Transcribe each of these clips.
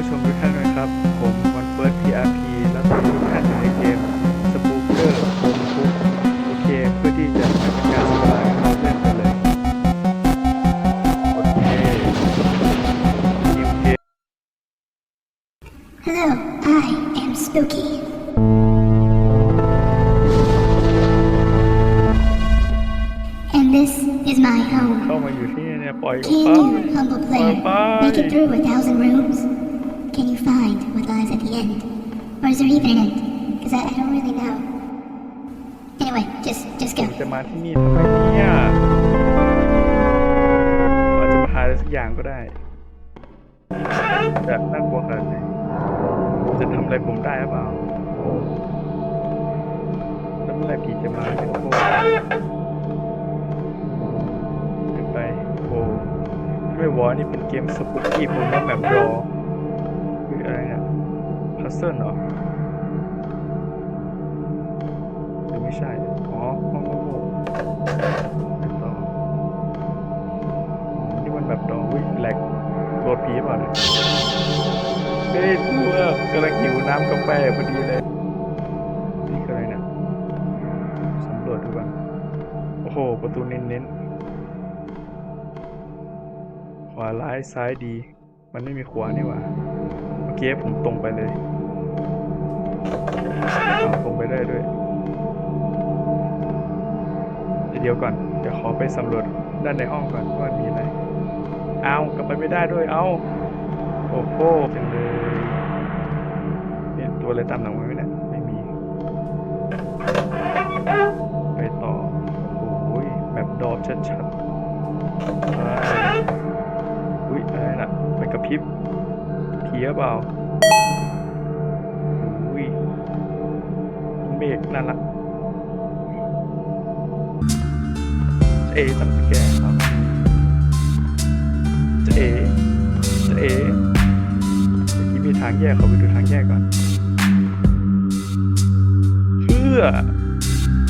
ผู้ชมทุกท่านนะครับ ผมวันเฟิร์ส PRP และตอนนี้ทุกท่านอยู่ในเกมสปูเกอร์โฮมคุกโอเคเพื่อที่จะทำการสบายเราเล่นกันเลยโอเคทีมเกม Hello, I am Spooky. And this is my เข้า home. มาอยู่ที่นี่เนี่ยปล่อยออก Can ไป you, humble player, Bye-bye. make it through a thousand rooms? Can you find what lies at the end? Or is there even an end? Because I, I don't really know. Anyway, just just go. จะมาที่นี่ทำไมเนี่ยอาจจะมาหาอะไรสักอย่างก็ได้จะน่ากลัวขนาดไหนจะทำอะไรผมได้หรือเปล่าแล้วเมื่อไหรผีจะมาเนี่ยโอ้โหเดี๋ยวไปโอ้ด้วยวอนี่เป็นเกมสปุกกี้ผมว่าแบบรอ อะไรเนี่ยพัซเซิลเหรอหรือไม่ใช่ อ๋อห้องโง่ๆต่อนี่มันแบบดองวิแหลกโหลดผีเปล่าเนี่ยไม่ได้ดูว่ากำลังหิวน้ำกาแฟพอดีเลยนี่คืออะไรเนี่ยสำรวจดูก่อนโอ้โห ประตูเน้นๆขวาร้ายซ้ายดี มันไม่มีขวานี่หว่า มื่อกี้ผมตรงไปเลยตรงไปได้ด้วย เดี๋ยวก่อน เดี๋ยวขอไปสำรวจด้านในห้องก่อนว่ามีอะไร เอากลับไปไม่ได้ด้วย เอาโอ้โหจังเลยเนี่ยตัวอะไรตามหลังมาไหมเนี่ยไม่มี ไปต่อ โอ้ยแบบดอชัดๆอุ้ยอะไรนะไปกระพริบ ผีหรือเปล่าอุ้ยเมฆน่ารักจะเอจำสแกนครับจะเอจะเอเมื่อกี้มีทางแยกเขาไปดูทางแยกก่อนเพื่อ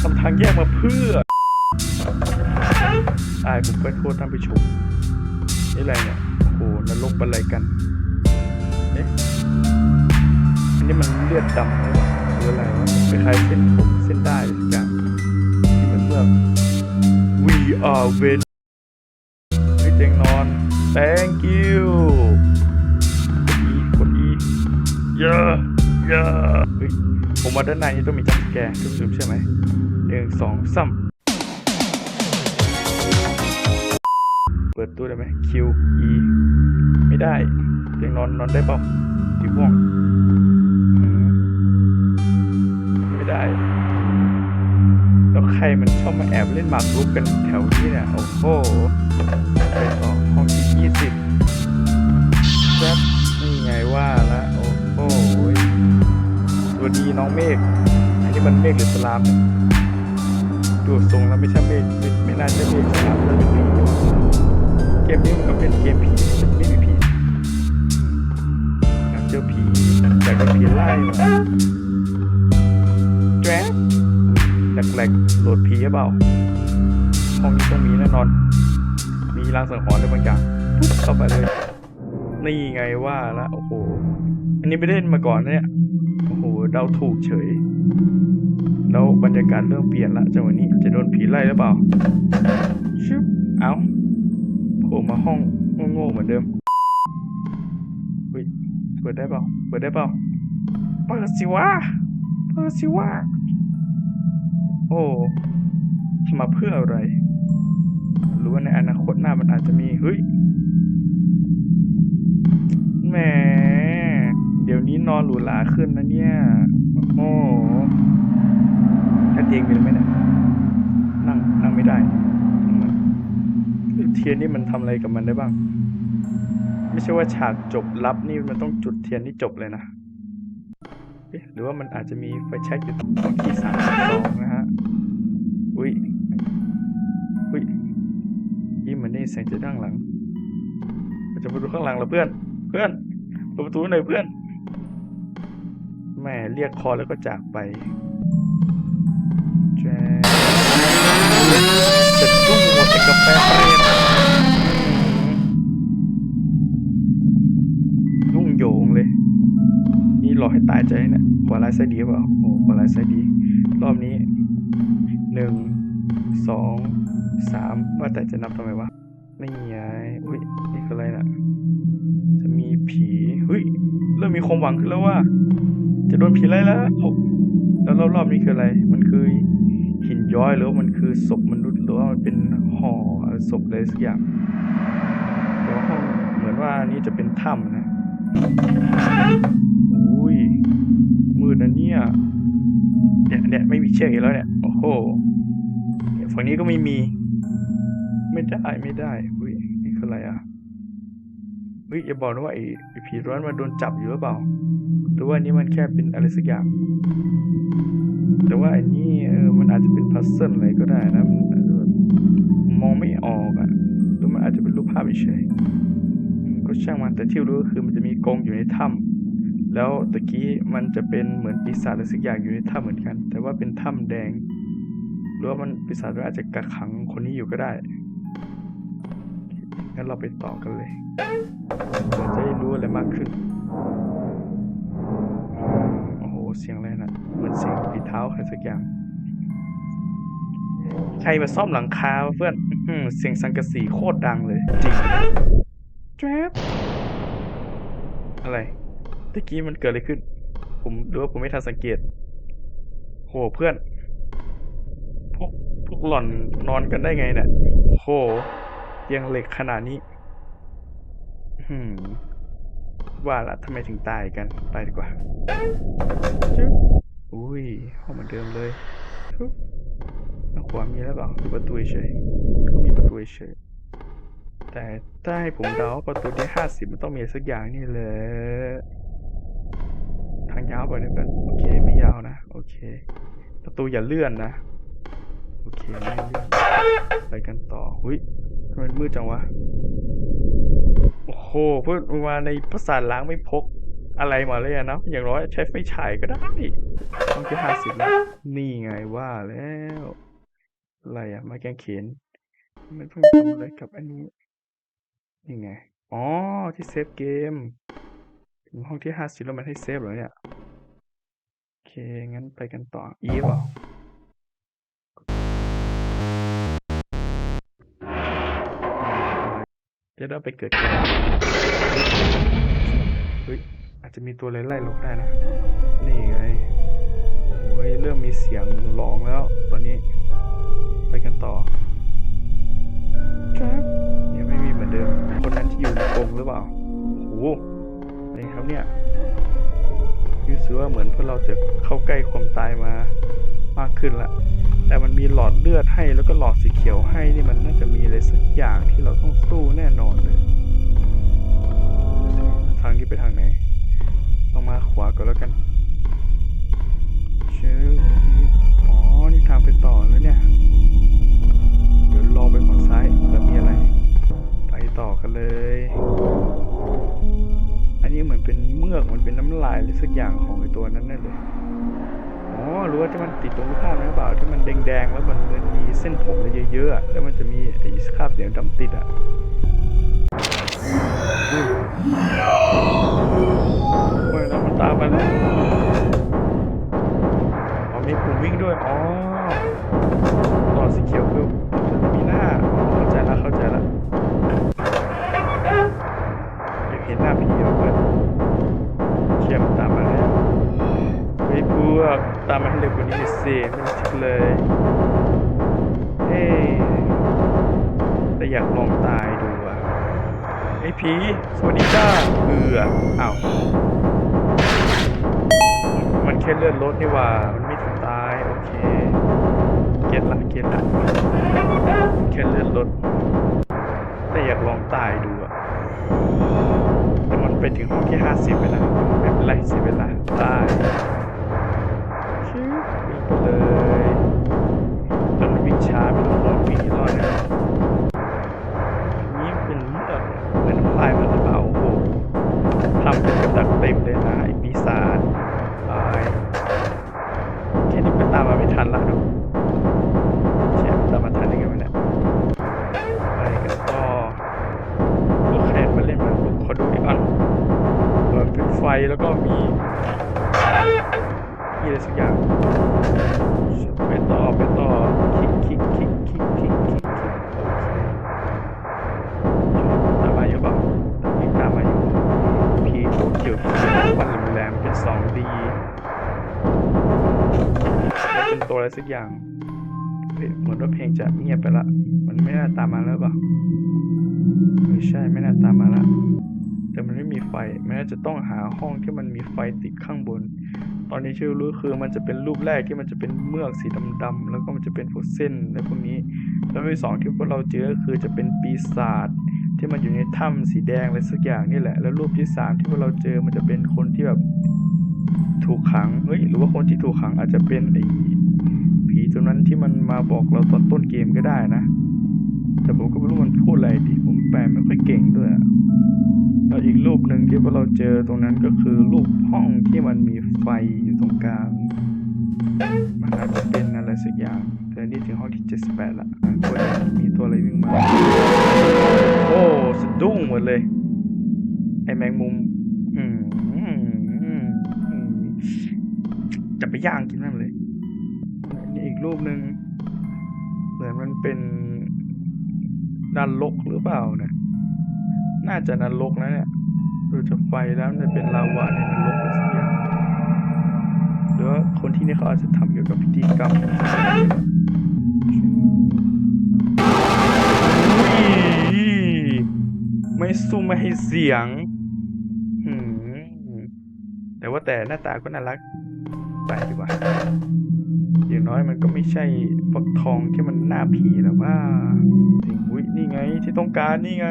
ทำทางแยกมาเพื่อตายผมไปโทษท่านผู้ชมนี่อะไรเนี่ยโอ้โหนรกอะไรกัน เอ๊ะอันนี้มันเลือดดำหรืออะไรวะคล้ายๆเส้นผมเส้นได้หรือสักอย่างที่เหมือนเมือ We are win ไม่เตียงนอน thank you กด E กด E เยอะเยอะเฮ้ยผมมาด้านในนี่ต้องมีจัมป์แกร์ทุกคนใช่ไหมหนึ่งสองสามเปิดตู้ได้ไหม Q E ไม่ได้ ยงนอนนอนได้เปล่าสีม่วงไม่ได้ แล้วใครมันชอบมาแอบเล่นหมากรุกกันแถวนี้เนี่ย โอ้โหไปต่อห้องที่ยี่สิบครับนี่ไงว่าละโอ้โหสวัสดีน้องเมฆอันนี้มันเมฆหรือสลามเนี่ยดูทรงแล้วไม่ใช่เมฆไม่น่าจะเมฆสลามน่าจะเป็นผีเกมนี้มันก็เป็นเกมผีไม่มีผีอืมอยาก เจอผีอยากโดนผีไล่มาแจ๊บแหลกๆโหลดผีหรือเปล่าห้องนี้ต้องมีแน่นอน มีรางสังหรณ์ด้วยบางอย่างปุ๊บเข้าไปเลย นี่ไงว่าละโอ้โห อันนี้ไม่ได้เล่นมาก่อนเนี่ย โอ้โห เดาถูกเฉย แล้วบรรยากาศเริ่มเปลี่ยนละจังหวะนี้จะโดนผีไล่หรือเปล่า ชึบ เอาโผล่มาห้องโง่ๆเหมือนเดิม เปิดได้เปล่า เปิดได้เปล่า เปิดสิวะ เปิดสิวะ โอ้ทำมาเพื่ออะไร หรือว่าในอนาคตหน้ามันอาจจะมี เฮ้ย แหม เดี๋ยวนี้นอนหรูหราขึ้นนะเนี่ย โอ้ถ้าเตียงมีไหมเนี่ย นั่ง นั่งไม่ได้ เทียนนี่มันทำอะไรกับมันได้บ้าง ไม่ใช่ว่าฉากจบลับนี่มันต้องจุดเทียนนี่จบเลยนะหรือว่ามันอาจจะมีไฟแช็กอยู่ตรงที่สามสองนะฮะ อุ้ย อุ้ยยิ้มมือนได้เสียงจากด้านหลังเราจะไปดูข้างหลังเหรอเพื่อน เพื่อนเปิดประตูหน่อยเพื่อน แม่เรียกคอแล้วก็จากไปแจ๊จะจุ้งหมดแต่กาแฟเปรี้ยน ตายใจเนี่ยหัวลายไส้ดีเปล่าโอ้หัวลายไส้ดี รอบนี้หนึ่งสองสามว่าแต่จะนับทำไมวะ ไม่ไงอุ้ย นี่คืออะไรน่ะ จะมีผีเฮ้ย เริ่มมีความหวังขึ้นแล้วว่า จะโดนผีไล่แล้ว แล้วรอบๆนี้คืออะไร มันคือหินย้อยหรือว่ามันคือศพมนุษย์หรือว่ามันเป็นห่อศพอะไรสักอย่างแต่ว่าห้องเหมือนว่านี่จะเป็นถ้ำนะ เนี่ยไม่มีเชือกอีกแล้วเนี่ยโอ้โหเนี่ยฝั่งนี้ก็ไม่มี ไม่ได้ไม่ได้อุ้ยนี่คืออะไรอะเฮ้ยอย่าบอกนะว่าไอ้ผีร้อนมาโดนจับอยู่หรือเปล่าหรือว่านี้มันแค่เป็นอะไรสักอย่าง แต่ว่าอันนี้เออมันอาจจะเป็นพัซเซิลอะไรก็ได้นะมันอาจจะแบบมองไม่ออกอะหรือมันอาจจะเป็นรูปภาพเฉยก็ช่างมันแต่ที่รู้ก็คือมันจะมีกรงอยู่ในถ้ำ แล้วตะกี้มันจะเป็นเหมือนปีศาจอะไรสักอย่างอยู่ในถ้ำเหมือนกัน แต่ว่าเป็นถ้ำแดง หรือว่ามันปีศาจอาจจะกักขังคนนี้อยู่ก็ได้งั้นเราไปต่อกันเลยเราจะได้รู้อะไรมากขึ้น โอ้โห เสียงอะไรนะเหมือนเสียงฝีเท้าใครสักอย่าง ใครมาซ่อมหลังคาเพื่อนเสียงสังกะสีโคตรดังเลย จริงแจ๊บอะไร ตะกี้มันเกิดอะไรขึ้น ผมหรือว่าผมไม่ทันสังเกต โหเพื่อน พวกพวกหล่อนนอนกันได้ไงเนี่ย โหเตียงเหล็กขนาดนี้อืมว่าละทำไมถึงตายกัน ไปดีกว่า อุ้ยห้องเหมือนเดิมเลยทางขวามีแล้วเปล่าประตูเฉยก็มีประตูเฉยแต่ถ้าให้ผมเดาประตูที่ห้าสิบมันต้องมีสักอย่างนี่เลย ทางยาวไปเนี่ยกันโอเคไม่ยาวนะ โอเค ประตูอย่าเลื่อนนะ โอเคไม่เลื่อนไปกันต่อหุ้ยทำไมมืดจังวะ โอ้โหเพื่อนมาในภาษาทล้างไม่พกอะไรมาเลยอะนะ อย่างน้อยใช้ไฟฉายก็ได้ต้องที่ห้าสิบแล้วนี่ไงว่าแล้ว อะไรอะมาแกงเขนมันเพิ่งทำอะไรกับอันนี้นี่ไง อ๋อ ที่เซฟเกม ถึงห้องที่ห้าสิบแล้วมันให้เซฟเหรอเนี่ยโอเค งั้นไปกันต่อ อีฟเหรอเดี๋ยวเราไปเกิดกันเฮ้ย อาจจะมีตัวอะไรไล่ลงได้นะ นี่ไงโอ้ย เริ่มมีเสียงร้องแล้ว ตอนนี้ ไปกันต่อครับยังไม่มีเหมือนเดิม คนนั้นที่อยู่ในกรงหรือเปล่า โอ้ เนี่ยรู้สึกว่าเหมือนพวกเราจะเข้าใกล้ความตายมามากขึ้นละแต่มันมีหลอดเลือดให้แล้วก็หลอดสีเขียวให้นี่มันน่าจะมีอะไรสักอย่างที่เราต้องสู้แน่นอนเลย ทางนี้ไปทางไหนต้องมาขวาก่อนแล้วกัน แล้วมันจะมีไอ้คราบเสีดำติดอะอุ้ยโอ้ยแล้วมันตามมาแล้วอ๋อมีปุ่มวิ่งด้วย อ๋อหลอสีเขียวคือมีหน้าเข้าใจละเข้าใจละอยากเห็นหน้าผีเหรอเพื่อนเชียมตามมาแล้วไอ้พวกตามมาให้เร็วกว่านี้หน่ยสิไม่ อ้ผี สวัสดีจ้าเอืออ้าว มันแค่เลื่อนรถนี่ว่า มันไม่ถึงตาย โอเค เก็ตละเก็ตละมันแค่เลื่อนรถ แต่อยากลองตายดูอะแต่มันไปถึงห้องที่ห้าสิบไปแล้วไม่เป็นไรเสียเวลาตายชิวไปเลย เป็ สักอย่างเหมือนว่าเพลงจะเงียบไปละ มันไม่น่าตามมาแล้วเปล่าไม่ใช่ไม่น่าตามมาละ แต่มันไม่มีไฟมันน่าจะต้องหาห้องที่มันมีไฟติดข้างบน ตอนนี้ที่รู้คือมันจะเป็นรูปแรกที่มันจะเป็นเมือกสีดำๆแล้วก็มันจะเป็นพวกเส้นอะไรพวกนี้ แล้วที่สองที่พวกเราเจอก็คือจะเป็นปีศาจที่มันอยู่ในถ้ำสีแดงอะไรสักอย่างนี่แหละ แล้วรูปที่สามที่พวกเราเจอมันจะเป็นคนที่แบบถูกขัง เฮ้ย หรือว่าคนที่ถูกขังอาจจะเป็นไอ้ ตัวนั้นที่มันมาบอกเราตอนต้นเกมก็ได้นะ แต่ผมก็ไม่รู้มันพูดอะไรดี ผมแปลไม่ค่อยเก่งด้วยแล้วอีกรูปหนึ่งที่พวกเราเจอตรงนั้นก็คือรูปห้องที่มันมีไฟอยู่ตรงกลาง มันอาจจะเป็นอะไรสักอย่างแต่นี่ถึงห้องที่ 78ละอะควมีตัวอะไรวิ่งมา โอ้สะดุ้งหมดเลย ไอแมงมุมจะไปย่างกินนั่นเลย รูปหนึ่งเหมือนมันเป็นด้านลกหรือเปล่าเนี่ย น่าจะนรกนะเนี่ยดูจากไฟแล้วมันจะเป็นลาวาในนรกอะไรสักอย่างหรือว่าคนที่นี่เขาอาจจะทำเกี่ยวกับพิธีกรรมไม่สู้ไม่ให้เสียงแต่ว่าแต่หน้าตาก็น่ารัก ไปดีกว่า อย่างน้อยมันก็ไม่ใช่ฟักทองที่มันหน้าผีแล้วว่าสิ่งอุ้ยนี่ไงที่ต้องการนี่ไง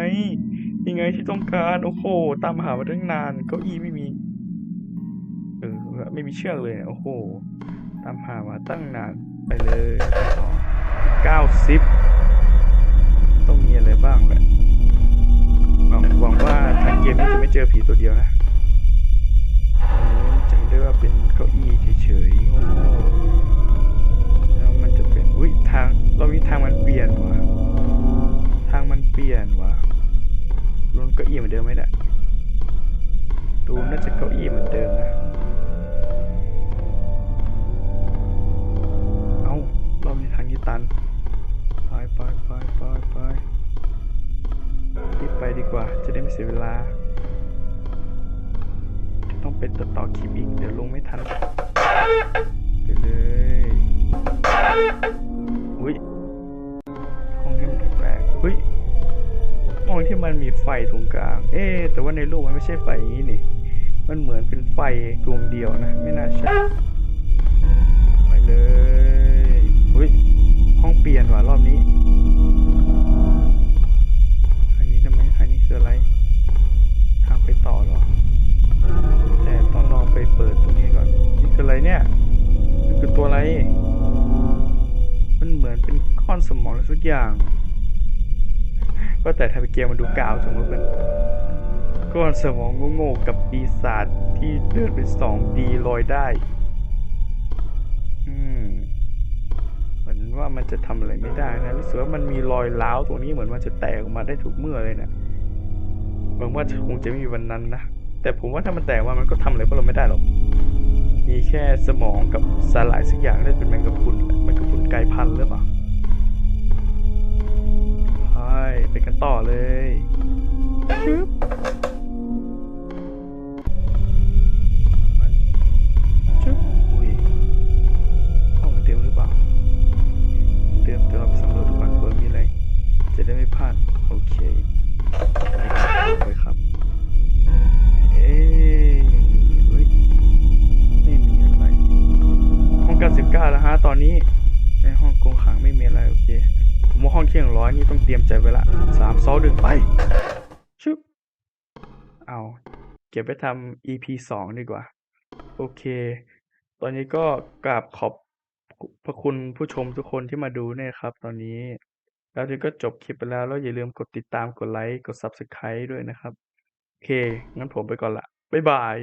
นี่ไงที่ต้องการโอ้โหตามหามาตั้งนานเก้าอี้ไม่มีเออไม่มีเชือกเลยโอ้โหตามหามาตั้งนานไปเลยเก้าสิบต้องมีอะไรบ้างแหละหวังหวังว่าทางเกมนี้จะไม่เจอผีตัวเดียวนะจำได้ว่าเป็นเก้าอี้เฉยๆโอ้ อุ้ยทางเรามีทางมันเปลี่ยนว่ะทางมันเปลี่ยนว่ะรุ่นเก้าอี้เหมือนเดิมไหมเนี่ยดูน่าจะเก้าอี้เหมือนเดิมนะเอ้ารอบนี้ทางนี้ตันไปไปไปไปไปรีบไปดีกว่า จะได้ไม่เสียเวลาจะต้องเป็นตัดต่อคลิปอีก เดี๋ยวลงไม่ทันไปเลยอุ้ย มันมีไฟตรงกลาง เอ๊แต่ว่าในรูปมันไม่ใช่ไฟอย่างนี้นี่ มันเหมือนเป็นไฟดวงเดียวนะ ไม่น่าใช่ ไปเลยอุ้ย ห้องเปลี่ยนว่ะรอบนี้ทางนี้ทำไมทางนี้คืออะไร ทางไปต่อหรอ แต่ต้องลองไปเปิดตรงนี้ก่อน นี่คืออะไรเนี่ยมันคือตัวอะไร มันเหมือนเป็นก้อนสมองสักอย่าง ก็แต่ทำเกมมันดูกาวสมมติเป็นก้อนสมองโง่ๆกับปีศาจที่เดินเป็นสองดีลอยได้ อืมเหมือนว่ามันจะทำอะไรไม่ได้นะรู้สึกว่ามันมีรอยร้าวตรงนี้เหมือนมันจะแตกออกมาได้ทุกเมื่อเลยนะหวังว่าคงจะไม่มีวันนั้นนะแต่ผมว่าถ้ามันแตกมามันก็ทำอะไรพวกเราไม่ได้หรอกมีแค่สมองกับสาหร่ายสักอย่างน่าจะเป็นแมงกะพรุน ห้อง99แล้วฮะตอนนี้ในห้องกงขังไม่มีอะไรโอเคผมว่าห้องเที่ยงร้อยนี่ต้องเตรียมใจไว้ละสามสองหนึ่งไปชึบเอาเก็บไปทำ EP สองดีกว่า โอเค ตอนนี้ก็กราบขอบพระคุณผู้ชมทุกคนที่มาดูเนี่ยครับ ตอนนี้ แล้วเดี๋ยวก็จบคลิปไปแล้ว แล้วอย่าลืมกดติดตามกดไลค์กด Subscribe ด้วยนะครับ โอเค งั้นผมไปก่อนละบ๊ายบาย